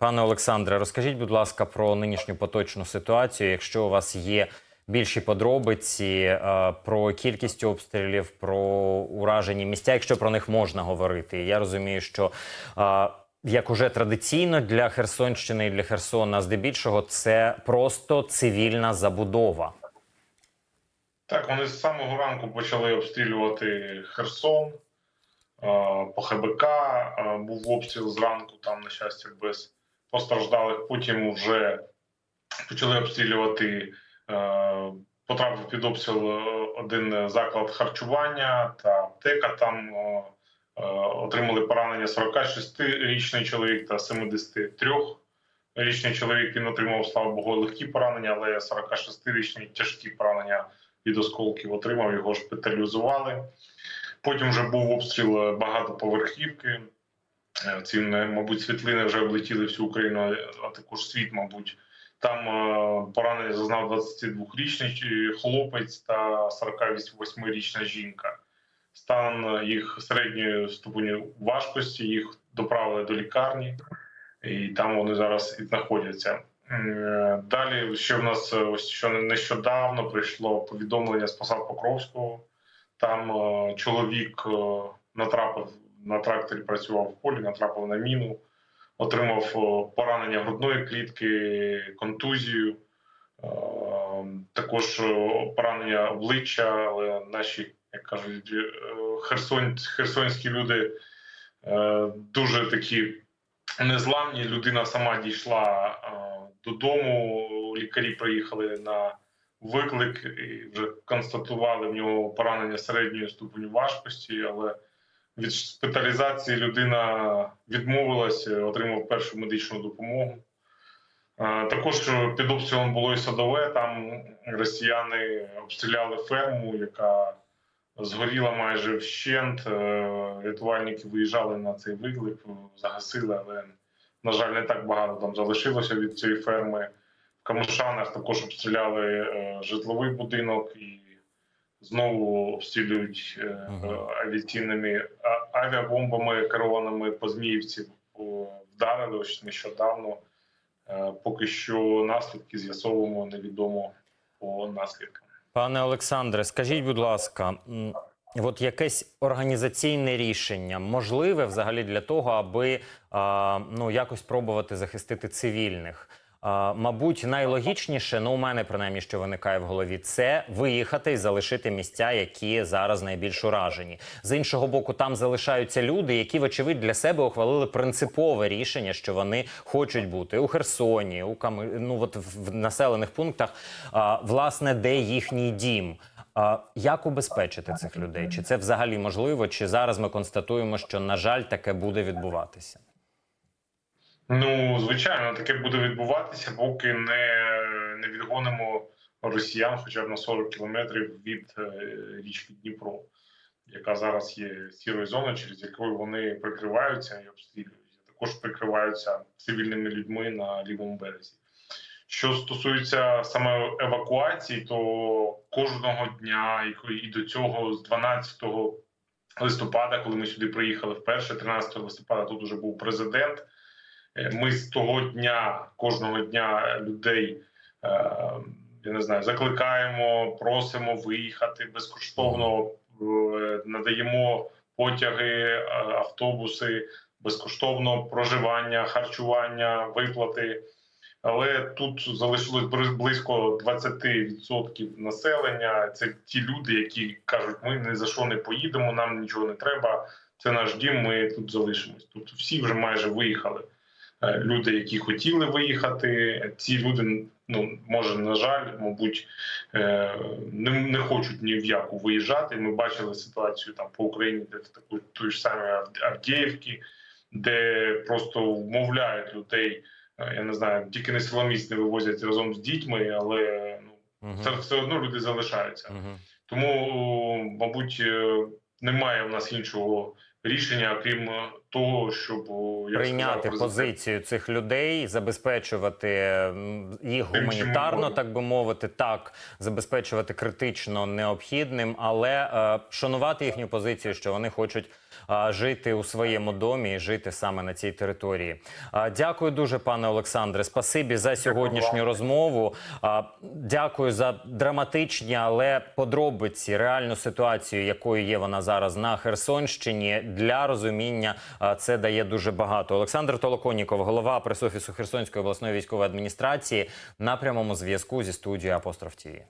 Пане Олександре, розкажіть, будь ласка, про нинішню поточну ситуацію. Якщо у вас є більші подробиці е, про кількість обстрілів, про уражені місця, якщо про них можна говорити. Я розумію, що е, як уже традиційно для Херсонщини і для Херсона, здебільшого, це просто цивільна забудова. Так, вони з самого ранку почали обстрілювати Херсон е, по ХБК. Був обстріл зранку, там, на щастя, без постраждалих. Потім вже почали обстрілювати, е, потрапив під обстріл е, один заклад харчування та аптека. Там е, отримали поранення 46-річний чоловік та 73-річний чоловік. Він отримав, слава Богу, легкі поранення, але 46-річний тяжкі поранення від осколків отримав, його шпиталізували. Потім вже був обстріл багатоповерхівки. Е, Ці, е, мабуть, світлини вже облетіли всю Україну, а також світ, мабуть. Там е, поранення зазнав 22-річний хлопець та 48-річна жінка. Стан їх середньої ступені важкості, їх доправили до лікарні, і там вони зараз і знаходяться. Е, Далі ще в нас е, ось що нещодавно прийшло повідомлення з посад Покровського. Там е, чоловік е, натрапив на тракторі, працював в полі, натрапив на міну, отримав е, поранення грудної клітки, контузію, е, також е, поранення обличчя, але наші, як кажуть, херсон, херсонські люди дуже такі незламні. Людина сама дійшла додому. Лікарі приїхали на виклик і вже констатували в нього поранення середньої ступеню важкості, але від шпиталізації людина відмовилася, отримав першу медичну допомогу. Також під обстрілом було і садове. Там росіяни обстріляли ферму, яка згоріла майже вщент. Е, Рятувальники виїжджали на цей виклик, загасили, але на жаль, не так багато там залишилося від цієї ферми. В Камушанах також обстріляли е, житловий будинок і знову обстрілюють е, авіаційними авіабомбами, керованими по Зміївці. Вдарили ось нещодавно. Е, Поки що наслідки з'ясовуємо невідомо по наслідкам. Пане Олександре, скажіть, будь ласка, от якесь організаційне рішення можливе взагалі для того, аби ну якось пробувати захистити цивільних? Мабуть, найлогічніше, ну у мене принаймні, що виникає в голові, це виїхати і залишити місця, які зараз найбільш уражені. З іншого боку, там залишаються люди, які, вочевидь, для себе ухвалили принципове рішення, що вони хочуть бути у Херсоні, у Ками... ну от в населених пунктах, власне, де їхній дім. Як убезпечити цих людей? Чи це взагалі можливо? Чи зараз ми констатуємо, що на жаль таке буде відбуватися? Ну, звичайно, таке буде відбуватися, поки не, не відгонимо росіян хоча б на 40 кілометрів від е, річки Дніпро, яка зараз є сірою зоною, через яку вони прикриваються і обстрілюють. Також прикриваються цивільними людьми на лівому березі. Що стосується саме евакуації, то кожного дня і- до цього з 12 листопада, коли ми сюди приїхали вперше, 13 листопада, тут уже був президент. Е, Ми з того дня, кожного дня людей, е, я не знаю, закликаємо, просимо виїхати безкоштовно, е, надаємо потяги, автобуси, безкоштовно проживання, харчування, виплати. Але тут залишилось близько 20% населення. Це ті люди, які кажуть, ми ні за що не поїдемо, нам нічого не треба. Це наш дім, ми тут залишимось. Тобто всі вже майже виїхали. Е, Люди, які хотіли виїхати, ці люди, ну може, на жаль, мабуть, е, не, не хочуть ні в яку виїжджати. Ми бачили ситуацію там по Україні, де в таку той ж самій Ав- Авдіївці, де просто вмовляють людей. е, Я не знаю, тільки не силоміць не вивозять разом з дітьми, але ну це все одно люди залишаються. Угу. Тому, мабуть, немає в нас іншого рішення, крім того, щоб Прийняти сказав позицію цих людей, забезпечувати їх гуманітарно, так би мовити, так забезпечувати критично необхідним, але е, шанувати їхню позицію, що вони хочуть жити у своєму домі і жити саме на цій території. Дякую дуже, пане Олександре. Спасибі за сьогоднішню розмову. Дякую за драматичні, але подробиці, реальну ситуацію, якою є вона зараз на Херсонщині. Для розуміння це дає дуже багато. Олександр Толоконіков, голова пресофісу Херсонської обласної військової адміністрації, на прямому зв'язку зі студією Апостроф ТІВІ.